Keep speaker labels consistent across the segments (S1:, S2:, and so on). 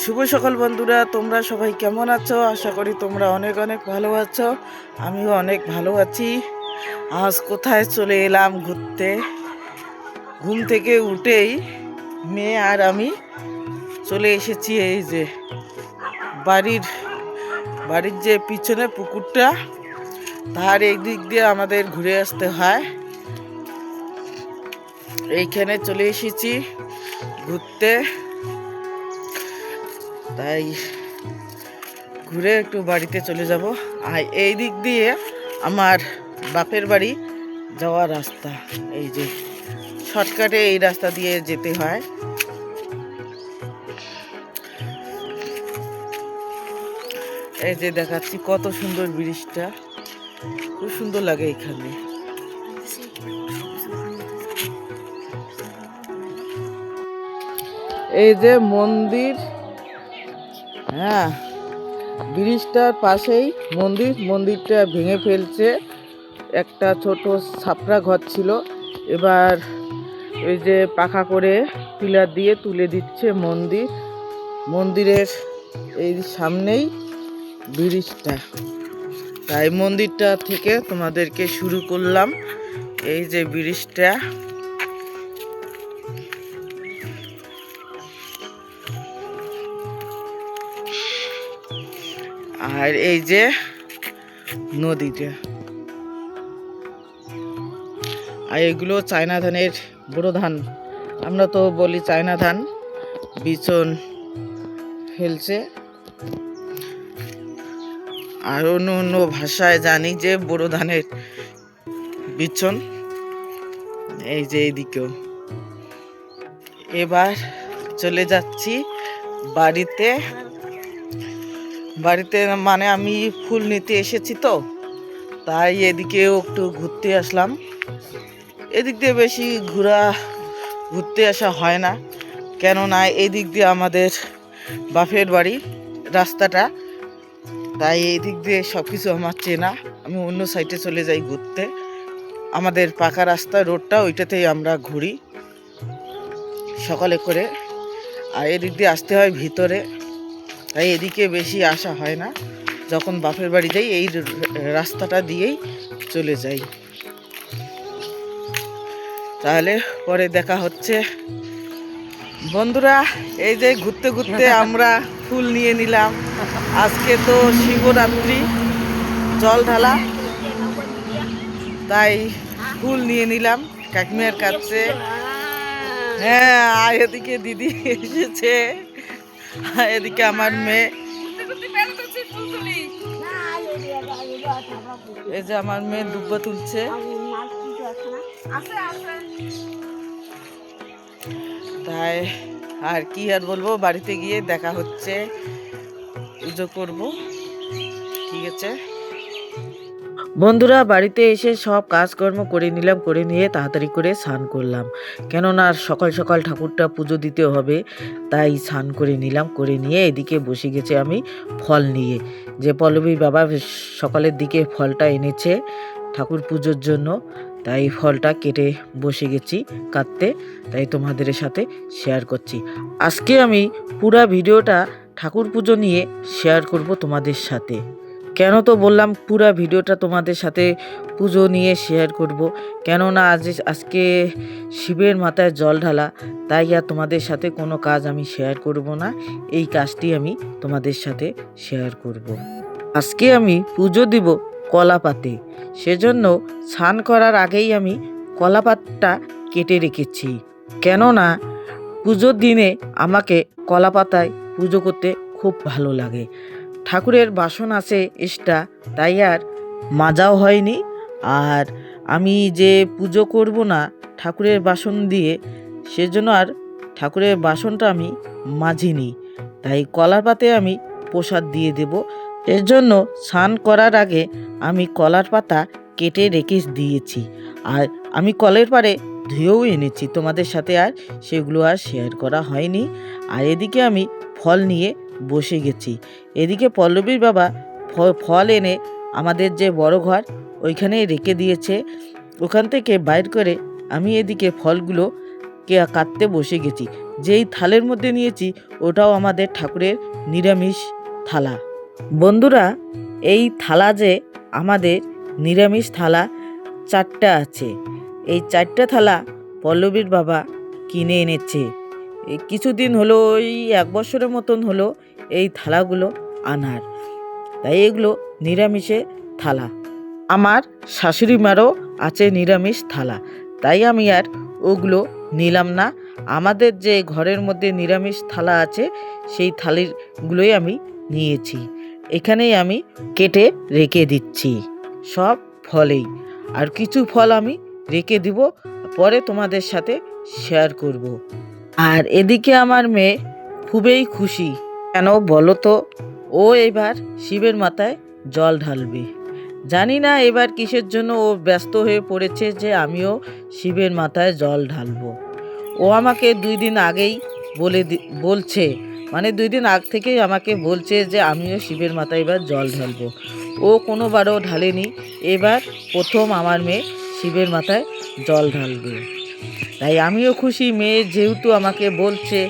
S1: শুভ সকাল বন্ধুরা, তোমরা সবাই কেমন আছো? আশা করি তোমরা অনেক অনেক ভালো আছো। আমিও অনেক ভালো আছি। আজ কোথায় চলে এলাম ঘুরতে? ঘুম থেকে উঠেই মেয়ে আর আমি চলে এসেছি এই যে বাড়ির বাড়ির যে পিছনে পুকুরটা, তার এই দিক দিয়ে আমাদের ঘুরে আসতে হয়। এইখানে চলে এসেছি ঘুরতে। তাই ঘুরে একটু বাড়িতে চলে যাব। আর এই দিক দিয়ে আমার বাপের বাড়ি যাওয়ার রাস্তা, এই যে শর্টকাটে এই রাস্তা দিয়ে যেতে হয়। এই যে দেখাচ্ছি কত সুন্দর ব্রিজটা, খুব সুন্দর লাগে এখানে। এই যে মন্দির হ্যাঁ ব্রিজটার পাশেই মন্দির, মন্দিরটা ভেঙে ফেলছে। একটা ছোট ছাপড়া ঘর ছিল। এবার ওই যে পাখা করে পিলার দিয়ে তুলে দিচ্ছে মন্দির। মন্দিরের এই সামনেই ব্রিজটা। তাই মন্দিরটা থেকে তোমাদেরকে শুরু করলাম। এই যে ব্রিজটা। আর এই যে নদীটা। আর এগুলো চায়না ধানের বড় ধান। আমরা তো বলি চায়না ধান, বিচন ফেলছে। আর অন্য অন্য ভাষায় জানি যে বড় ধানের বিচন। এই যে এইদিকেও। এবার চলে যাচ্ছি বাড়িতে। বাড়িতে মানে আমি ফুল নিতে এসেছি তো, তাই এদিকেও একটু ঘুরতে আসলাম। এদিক দিয়ে বেশি ঘোরা, ঘুরতে আসা হয় না, কেননা এদিক দিয়ে আমাদের বাপের বাড়ি, রাস্তাটা। তাই এই দিক দিয়ে সব কিছু আমার চেনা, আমি অন্য সাইডে চলে যাই ঘুরতে। আমাদের পাকা রাস্তা রোডটা ওইটাতেই আমরা ঘুরি। সকালে করে। আর এদিক দিয়ে আসতে হয় ভিতরে। তাই এদিকে বেশি আসা হয় না। যখন বাপের বাড়ি যাই এই রাস্তাটা দিয়েই চলে যাই। তাহলে পরে দেখা হচ্ছে। বন্ধুরা এই যে ঘুরতে ঘুরতে আমরা ফুল নিয়ে নিলাম। আজকে তো শিবরাত্রি জল ঢালা। তাই ফুল নিয়ে নিলাম কাকিমার কাছে। হ্যাঁ এদিকে দিদি এসেছে। এদিকে আমার মেয়ে। এই যে আমার মেয়ে দুব্বা তুলছে। তাই আর কি আর বলব, বাড়িতে গিয়ে দেখা হচ্ছে। পুজো করব। ঠিক আছে? বন্ধুরা, বাড়িতে এসে সব কাজকর্ম করে নিলাম, করে নিয়ে তাড়াতাড়ি করে স্নান করলাম। কেননা সকাল সকাল ঠাকুরটা পুজো দিতে হবে, তাই স্নান করে নিলাম, করে নিয়ে এদিকে বসে গেছে আমি ফল নিয়ে। যে পল্লবী বাবা সকালের দিকে ফলটা এনেছে ঠাকুর পুজোর জন্য, তাই ফলটা কেটে বসে গেছি কাটতে, তাই তোমাদের সাথে শেয়ার করছি। আজকে আমি পুরা ভিডিওটা ঠাকুর পুজো নিয়ে শেয়ার করব তোমাদের সাথে। কেন তো বললাম পুরো ভিডিওটা তোমাদের সাথে পুজো নিয়ে শেয়ার করব। কেননা আজ আজকে শিবের মাথায় জল ঢালা, তাই আর তোমাদের সাথে কোনো কাজ আমি শেয়ার করব না। এই কাজটি আমি তোমাদের সাথে শেয়ার করব। আজকে আমি পুজো দিব কলাপাতে। সেজন্য স্নান করার আগেই আমি কলাপাতটা কেটে রেখেছি। কেননা পুজোর দিনে আমাকে কলাপাতায় পুজো করতে খুব ভালো লাগে। ঠাকুরের বাসন আছে এক্সট্রা তাই আর মাজাও হয়নি। আর আমি যে পুজো করব না ঠাকুরের বাসন দিয়ে, সেজন্য আর ঠাকুরের বাসনটা আমি মাজিনি। তাই কলার পাতে আমি প্রসাদ দিয়ে দেব। এর জন্য স্নান করার আগে আমি কলার পাতা কেটে রেখে দিয়েছি। আর আমি কলের পারে ধুয়েও এনেছি। তোমাদের সাথে আর সেগুলো আর শেয়ার করা হয়নি। আর এদিকে আমি ফল নিয়ে বসে গেছি। এদিকে পল্লবীর বাবা ফল এনে আমাদের যে বড় ঘর ওইখানে রেখে দিয়েছে। ওখান থেকে বাইর করে আমি এদিকে ফলগুলো কে, কাটতে বসে গেছি। যেই থালের মধ্যে নিয়েছি ওটাও আমাদের ঠাকুরের নিরামিষ থালা। বন্ধুরা, এই থালা যে আমাদের নিরামিষ থালা চারটা আছে। এই চারটা থালা পল্লবীর বাবা কিনে এনেছে। এই কিছুদিন হলো, ওই এক বছরের মতন হলো এই থালাগুলো আনার। তাই এগুলো নিরামিষে থালা। আমার শাশুড়ি মারও আছে নিরামিষ থালা। তাই আমি আর ওগুলো নিলাম না। আমাদের যে ঘরের মধ্যে নিরামিষ থালা আছে, সেই থালিগুলোই আমি নিয়েছি। এখানেই আমি কেটে রেখে দিচ্ছি। সব ফলেই। আর কিছু ফল আমি রেখে দিব, পরে তোমাদের সাথে শেয়ার করব। আর এদিকে আমার মেয়ে খুবই খুশি। কেন বলো তো? ও এবার শিবের মাথায় জল ঢালবে। জানি না এবার কিসের জন্য ও ব্যস্ত হয়ে পড়েছে যে আমিও শিবের মাথায় জল ঢালবো। ও আমাকে দুই দিন আগেই বলে বলছে মানে দুই দিন আগ থেকেই আমাকে বলছে যে আমিও শিবের মাথায় এবার জল ঢালবো। ও কোনোবারও ঢালেনি, এবার প্রথম আমার মেয়ে শিবের মাথায় জল ঢালবে। তাই আমিও খুশি। মেয়ে যেহেতু আমাকে বলছে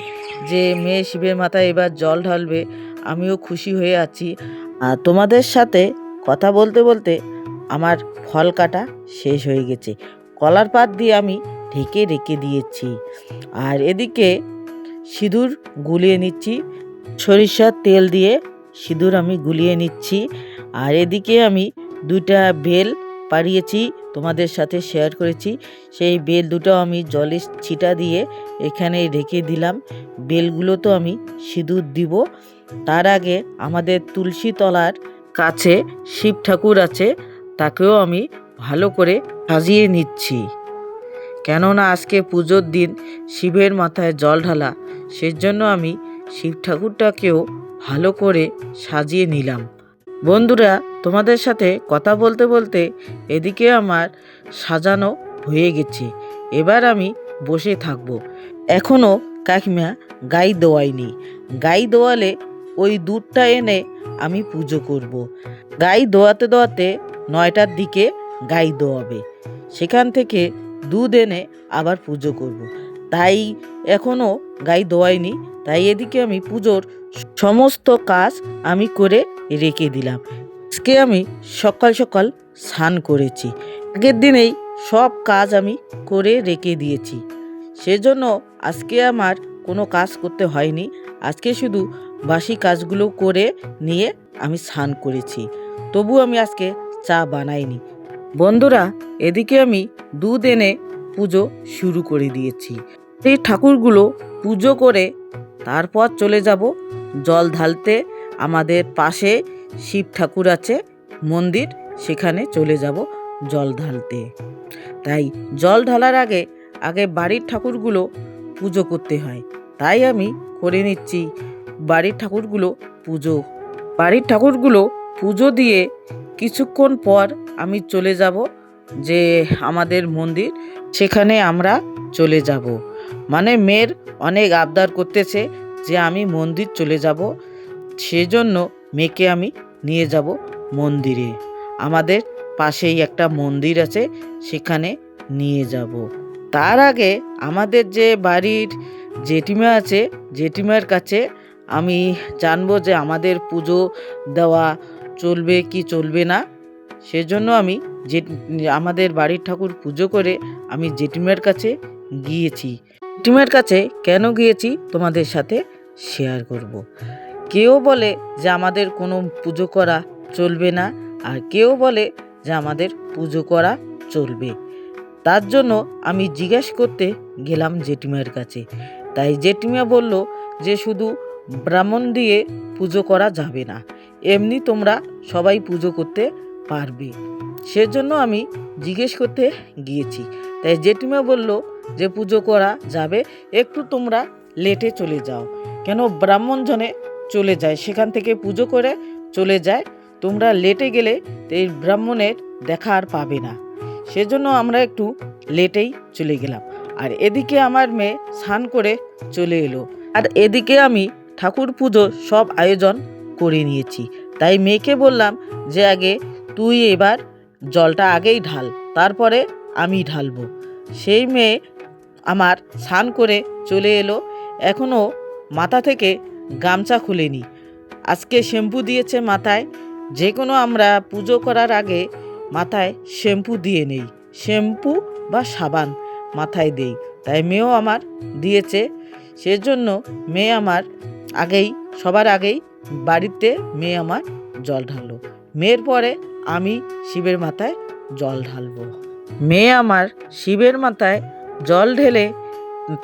S1: যে, মেয়ে শিবের মাথায় এবার জল ঢালবে, আমিও খুশি হয়ে আছি। আর তোমাদের সাথে কথা বলতে বলতে আমার ফল কাটা শেষ হয়ে গেছে। কলার পাত দিয়ে আমি ঢেকে রেখে দিয়েছি। আর এদিকে সিঁদুর গুলিয়ে নিচ্ছি। সরিষার তেল দিয়ে সিঁদুর আমি গুলিয়ে নিচ্ছি। আর এদিকে আমি দুইটা বেল পাড়িয়েছি। তোমাদের সাথে শেয়ার করেছি। সেই বেল দুটো আমি জলে ছিটা দিয়ে এখানে রেখে দিলাম। বেলগুলো তো আমি সিঁদুর দিব। তার আগে আমাদের তুলসী তলার কাছে শিব ঠাকুর আছে, তাকেও আমি ভালো করে সাজিয়ে নিচ্ছি। কেননা আজকে পুজোর দিন শিবের মাথায় জল ঢালা, সেজন্য আমি শিব ঠাকুরটাকেও ভালো করে সাজিয়ে নিলাম। বন্ধুরা, তোমাদের সাথে কথা বলতে বলতে এদিকে আমার সাজানো হয়ে গেছে। এবার আমি বসে থাকব। এখনও কাকিমা গাই দোয়াইনি গাই দোয়ালে ওই দুধটা এনে আমি পুজো করব। গাই দোয়াতে দোয়াতে নয়টার দিকে গাই দোয়াবে। সেখান থেকে দুধ এনে আবার পুজো করব। তাই এখনও গাই দোয়াইনি তাই এদিকে আমি পুজোর সমস্ত কাজ আমি করে রেখে দিলাম। আজকে আমি সকাল সকাল স্নান করেছি। আগের দিনেই সব কাজ আমি করে রেখে দিয়েছি। সেজন্য আজকে আমার কোনো কাজ করতে হয়নি। আজকে শুধু বাসি কাজগুলো করে নিয়ে আমি স্নান করেছি। তবু আমি আজকে চা বানাইনি। বন্ধুরা, এদিকে আমি দুধ এনে পুজো শুরু করে দিয়েছি। এই ঠাকুরগুলো পুজো করে তারপর চলে যাব জল ঢালতে। আমাদের পাশে শিব ঠাকুর আছে, মন্দির, সেখানে চলে যাব জল ঢালতে। তাই জল ঢালার আগে আগে বাড়ির ঠাকুরগুলো পুজো করতে হয়। তাই আমি করে নিচ্ছি বাড়ির ঠাকুরগুলো পুজো। বাড়ির ঠাকুরগুলো পুজো দিয়ে কিছুক্ষণ পর আমি চলে যাব যে আমাদের মন্দির, সেখানে আমরা চলে যাব। মানে মেয়ের অনেক আবদার করতেছে যে আমি মন্দির চলে যাব। সেজন্য মেয়েকে আমি নিয়ে যাব মন্দিরে। আমাদের পাশেই একটা মন্দির আছে, সেখানে নিয়ে যাব। তার আগে আমাদের যে বাড়ির জেঠিমা আছে, জেঠিমার কাছে আমি জানব যে আমাদের পুজো দেওয়া চলবে কি চলবে না। সেজন্য আমি যে, আমাদের বাড়ির ঠাকুর পুজো করে আমি জেঠিমার কাছে গিয়েছি। জেঠিমার কাছে কেন গিয়েছি তোমাদের সাথে শেয়ার করব। কেউ বলে যে আমাদের কোনো পুজো করা চলবে না, আর কেউ বলে যে আমাদের পুজো করা চলবে। তার জন্য আমি জিজ্ঞেস করতে গেলাম জেঠিমার কাছে। তাই জেঠিমা বলল যে শুধু ব্রাহ্মণ দিয়ে পুজো করা যাবে না, এমনি তোমরা সবাই পুজো করতে পারবে। সেজন্য আমি জিজ্ঞেস করতে গিয়েছি। তাই জেঠিমা বলল যে পুজো করা যাবে, একটু তোমরা লেটে চলে যাও। কেন ব্রাহ্মণ জনে চলে যায়। সেখান থেকে পুজো করে চলে যায়। তোমরা লেটে গেলে এই ব্রাহ্মণের দেখা আর পাবে না। সেজন্য আমরা একটু লেটেই চলে গেলাম। আর এদিকে আমার মেয়ে স্নান করে চলে এলো। আর এদিকে আমি ঠাকুর পুজো সব আয়োজন করে নিয়েছি। তাই মেয়েকে বললাম যে, আগে তুই এবার জলটা আগেই ঢাল, তারপরে আমি ঢালবো। সেই মেয়ে আমার স্নান করে চলে এলো। এখনও মাথা থেকে গামছা খুলেনি। আজকে শ্যাম্পু দিয়েছে মাথায়। যে কোনো আমরা পুজো করার আগে মাথায় শ্যাম্পু দিয়ে নেই। শ্যাম্পু বা সাবান মাথায় দেই। তাই মেয়েও আমার দিয়েছে। সেজন্য মেয়ে আমার আগেই, সবার আগেই বাড়িতে মেয়ে আমার জল ঢাললো। মেয়ের পরে আমি শিবের মাথায় জল ঢালবো। মেয়ে আমার শিবের মাথায় জল ঢেলে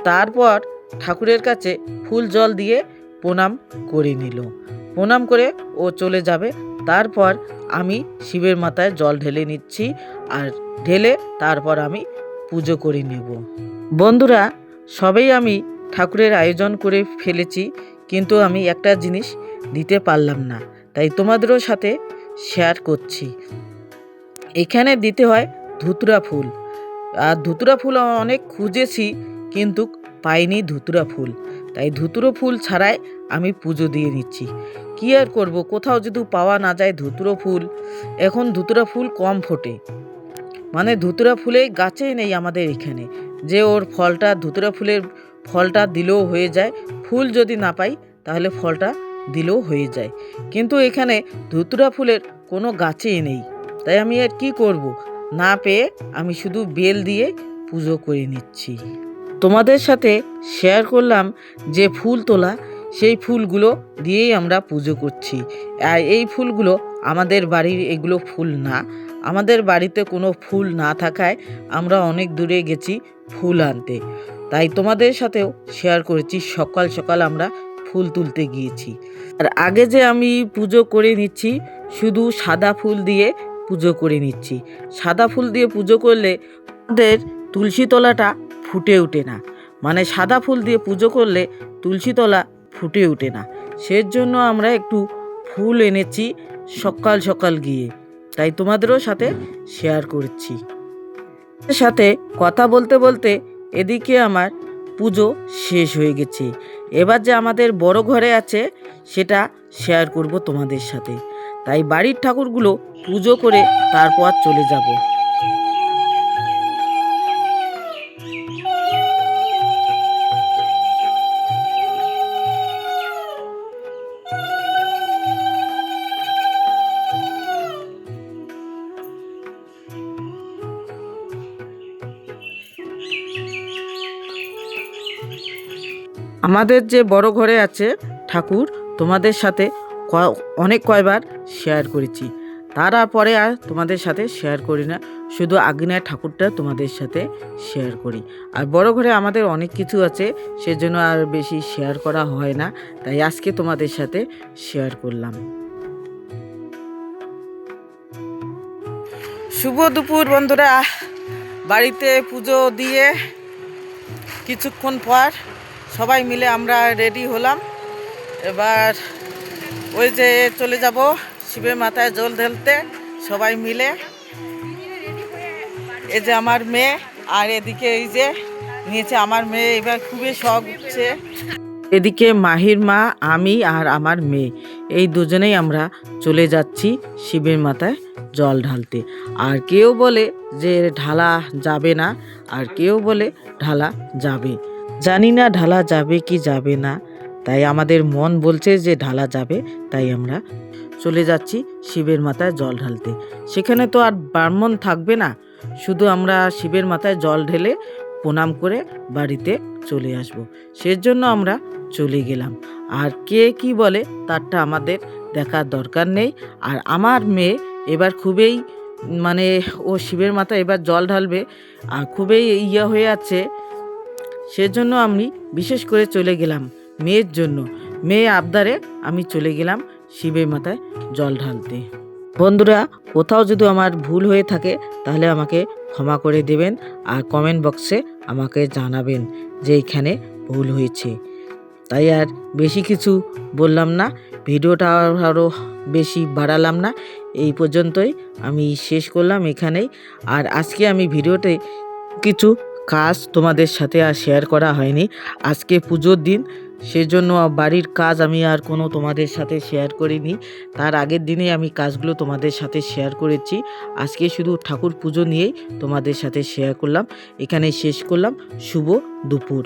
S1: তারপর ঠাকুরের কাছে ফুল জল দিয়ে প্রণাম করে নিল। প্রণাম করে ও চলে যাবে। তারপর আমি শিবের মাথায় জল ঢেলে নিচ্ছি আর ঢেলে তারপর আমি পুজো করে নেব। বন্ধুরা, সবেই আমি ঠাকুরের আয়োজন করে ফেলেছি, কিন্তু আমি একটা জিনিস দিতে পারলাম না, তাই তোমাদেরও সাথে শেয়ার করছি। এখানে দিতে হয় ধুতুরা ফুল। আর ধুতুরা ফুল অনেক খুঁজেছি, কিন্তু পাইনি ধুতুরা ফুল। তাই ধুতুরো ফুল ছাড়াই আমি পুজো দিয়ে নিচ্ছি। কী আর করব? কোথাও যদি পাওয়া না যায় ধুতুরো ফুল। এখন ধুতুরা ফুল কম ফোটে। মানে ধুতুরা ফুলে গাছেই নেই আমাদের এখানে। যে ওর ফলটা, ধুতুরা ফুলের ফলটা দিলেও হয়ে যায়। ফুল যদি না পাই, তাহলে ফলটা দিলেও হয়ে যায়। কিন্তু এখানে ধুতুরা ফুলের কোনো গাছেই নেই। তাই আমি আর কি করব? না পেয়ে আমি শুধু বেল দিয়ে পুজো করে নিচ্ছি। তোমাদের সাথে শেয়ার করলাম যে ফুল তোলা, সেই ফুলগুলো দিয়েই আমরা পুজো করছি। আর এই ফুলগুলো আমাদের বাড়ির এগুলো ফুল না। আমাদের বাড়িতে কোনো ফুল না থাকায় আমরা অনেক দূরে গেছি ফুল আনতে। তাই তোমাদের সাথেও শেয়ার করেছি, সকাল সকাল আমরা ফুল তুলতে গিয়েছি। আর আগে যে আমি পুজো করে নিচ্ছি, শুধু সাদা ফুল দিয়ে পুজো করে নিচ্ছি। সাদা ফুল দিয়ে পুজো করলে আমাদের তুলসী তলাটা ফুটে ওঠে না। মানে সাদা ফুল দিয়ে পুজো করলে তুলসী তলা ফুটে ওঠে না। সের জন্য আমরা একটু ফুল এনেছি সকাল সকাল গিয়ে। তাই তোমাদেরও সাথে শেয়ার করছি। সাথে কথা বলতে বলতে এদিকে আমার পুজো শেষ হয়ে গেছে। এবার যে আমাদের বড় ঘরে আছে সেটা শেয়ার করব তোমাদের সাথে। তাই বাড়ির ঠাকুরগুলো পুজো করে তারপর চলে যাব। আমাদের যে বড় ঘরে আছে ঠাকুর, তোমাদের সাথে অনেক কয়বার শেয়ার করেছি। তারপরে আর তোমাদের সাথে শেয়ার করি না। শুধু আগ্নেয় ঠাকুরটা তোমাদের সাথে শেয়ার করি। আর বড় ঘরে আমাদের অনেক কিছু আছে, সেজন্য আর বেশি শেয়ার করা হয় না। তাই আজকে তোমাদের সাথে শেয়ার করলাম। শুভ দুপুর বন্ধুরা। বাড়িতে পুজো দিয়ে কিছুক্ষণ পর সবাই মিলে আমরা রেডি হলাম। এবার ওই যে চলে যাব শিবের মাথায় জল ঢেলতে, সবাই মিলে। এই যে আমার মেয়ে, আর এদিকে এই যে নিয়েছে আমার মেয়ে, এবার খুবই শখ উঠছে। এদিকে মাহির মা, আমি আর আমার মেয়ে, এই দুজনেই আমরা চলে যাচ্ছি শিবের মাথায় জল ঢালতে। আর কেউ বলে যে ঢালা যাবে না, আর কেউ বলে ঢালা যাবে। জানি না ঢালা যাবে কি যাবে না। তাই আমাদের মন বলছে যে ঢালা যাবে, তাই আমরা চলে যাচ্ছি শিবের মাথায় জল ঢালতে। সেখানে তো আর ব্রাহ্মণ থাকবে না। শুধু আমরা শিবের মাথায় জল ঢেলে প্রণাম করে বাড়িতে চলে আসব। সেজন্য আমরা চলে গেলাম। আর কে কি বলে তারটা আমাদের দেখার দরকার নেই। আর আমার মেয়ে এবার খুবই মানে ও শিবের মাথায় এবার জল ঢালবে আর খুবই ইয়ে হয়ে আছে। সেজন্য আমি বিশেষ করে চলে গেলাম মেয়ের জন্য। মেয়ে আবদারে আমি চলে গেলাম শিবের মাথায় জল ঢালতে। বন্ধুরা, কোথাও যদি আমার ভুল হয়ে থাকে, তাহলে আমাকে ক্ষমা করে দেবেন আর কমেন্ট বক্সে আমাকে জানাবেন যে এইখানে ভুল হয়েছে। তাই আর বেশি কিছু বললাম না, ভিডিওটা আরও বেশি বাড়ালাম না। এই পর্যন্তই আমি শেষ করলাম এখানেই। আর আজকে আমি ভিডিওতে কিছু কাজ তোমাদের সাথে আর শেয়ার করা হয়নি। আজকে পুজোর দিন, সেজন্য বাড়ির কাজ আমি আর কোনো তোমাদের সাথে শেয়ার করিনি। তার আগের দিনে আমি কাজগুলো তোমাদের সাথে শেয়ার করেছি। আজকে শুধু ঠাকুর পুজো নিয়েই তোমাদের সাথে শেয়ার করলাম। এখানে শেষ করলাম। শুভ দুপুর।